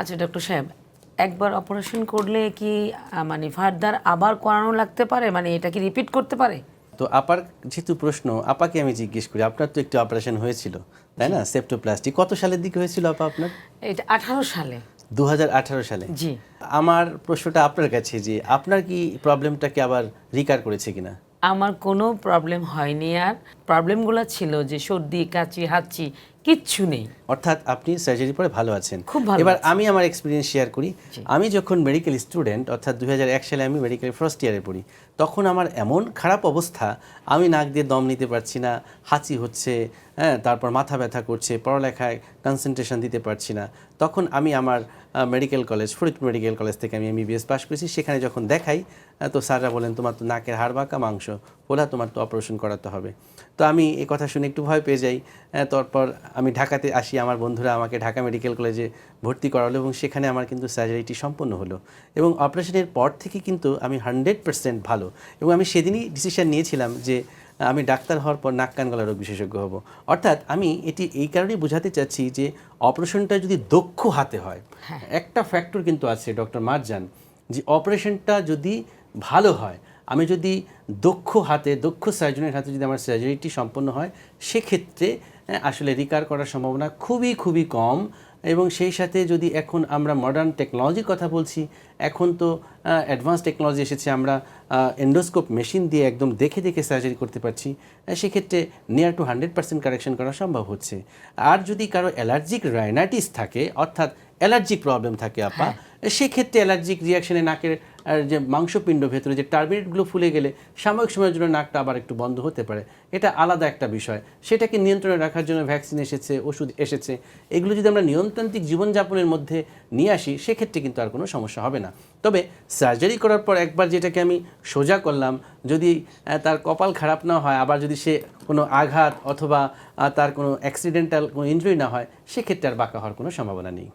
আচ্ছা ডক্টর সাহেব একবার অপারেশন করলে কি মানে ফার্দার আবার করানো লাগতে পারে? মানে এটা কি রিপিট করতে পারে? তো আপার যেহেতু প্রশ্ন আপাকে আমি জিজ্ঞেস করি আপনার তো একটু অপারেশন হয়েছিল তাই না? সেপ্টোপ্লাস্টি কত সালের দিকে হয়েছিল আপা আপনার? এটা আঠারো সালে। দু হাজার আঠারো সালে। জি। আমার প্রশ্নটা আপনার কাছে যে আপনার কি প্রবলেমটাকে আবার রিকার করেছে কিনা? আমার কোনো প্রবলেম হয়নি আর। প্রবলেমগুলো ছিল যে সর্দি কাচি হাঁচি কিচ্ছু নেই। অর্থাৎ আপনি সার্জারি পরে ভালো আছেন। খুব ভালো এবার আমি আমার এক্সপিরিয়েন্স শেয়ার করি। আমি যখন মেডিকেল স্টুডেন্ট অর্থাৎ দু হাজার এক সালে আমি মেডিকেল ফার্স্ট ইয়ারে পড়ি তখন আমার এমন খারাপ অবস্থা আমি নাক দিয়ে দম নিতে পারছি না হাঁচি হচ্ছে হ্যাঁ তারপর মাথা ব্যথা করছে পড়ালেখায় কনসেন্ট্রেশন দিতে পারছি না। তখন আমি আমার medical college Faridpur medical college থেকে আমি এমবিবিএস পাস করেছি। সেখানে যখন দেখাই তো স্যাররা বলেন তোমার তো নাকের হাড় বাঁকা মাংস। বলা তোমার তো অপারেশন করাতে হবে। তো আমি এই কথা শুনে একটু ভয় পেয়ে যাই। তারপর আমি ঢাকাতে আসি আমার বন্ধুরা আমাকে ঢাকা মেডিকেল কলেজে ভর্তি করালো এবং সেখানে আমার কিন্তু সার্জারিটি সম্পন্ন হলো। এবং অপারেশনের পর থেকে কিন্তু আমি হান্ড্রেড পার্সেন্ট ভালো। এবং আমি সেদিনই ডিসিশন নিয়েছিলাম যে আমি ডাক্তার হওয়ার পর নাক কান গলা রোগ বিশেষজ্ঞ হব। অর্থাৎ আমি এটি এই কারণেই বোঝাতে চাচ্ছি যে অপারেশনটা যদি দক্ষ হাতে হয় একটা ফ্যাক্টর কিন্তু আছে ডক্টর মারজান যে অপারেশনটা যদি ভালো হয় আমি যদি দক্ষ হাতে দক্ষ সার্জনের হাতে যদি আমার সার্জারিটি সম্পন্ন হয় সেক্ষেত্রে আসলে রিকার করার সম্ভাবনা খুবই খুবই কম। এবং সেই সাথে যদি এখন আমরা মডার্ন টেকনোলজির কথা বলছি এখন তো অ্যাডভান্স টেকনোলজি এসেছে আমরা এন্ডোস্কোপ মেশিন দিয়ে একদম দেখে দেখে সার্জারি করতে পারছি সেক্ষেত্রে near to hundred percent correction করা সম্ভব হচ্ছে। আর যদি কারও অ্যালার্জিক রাইনাইটিস থাকে অর্থাৎ অ্যালার্জিক প্রবলেম থাকে আপা সেক্ষেত্রে অ্যালার্জিক রিয়াকশনে নাকের যে মাংসপিণ্ড ভেতরে যে টার্বিনেটগুলো ফুলে গেলে সাময়িক সময়ের জন্য নাকটা আবার একটু বন্ধ হতে পারে। এটা আলাদা একটা বিষয়। সেটাকে নিয়ন্ত্রণে রাখার জন্য ভ্যাকসিন এসেছে, ওষুধ এসেছে। এগুলো যদি আমরা নিয়মতান্ত্রিক জীবনযাপনের মধ্যে নিয়ে আসি, সেক্ষেত্রে কিন্তু আর কোনো সমস্যা হবে না। তবে সার্জারি করার পর একবার যেটাকে আমি সোজা করলাম, যদি তার কপাল খারাপ না হয়, আবার যদি সে কোনো আঘাত অথবা তার কোনো অ্যাক্সিডেন্টাল কোনো ইনজুরি না হয়, সেক্ষেত্রে আর বাঁকা হওয়ার কোনো সম্ভাবনা নেই।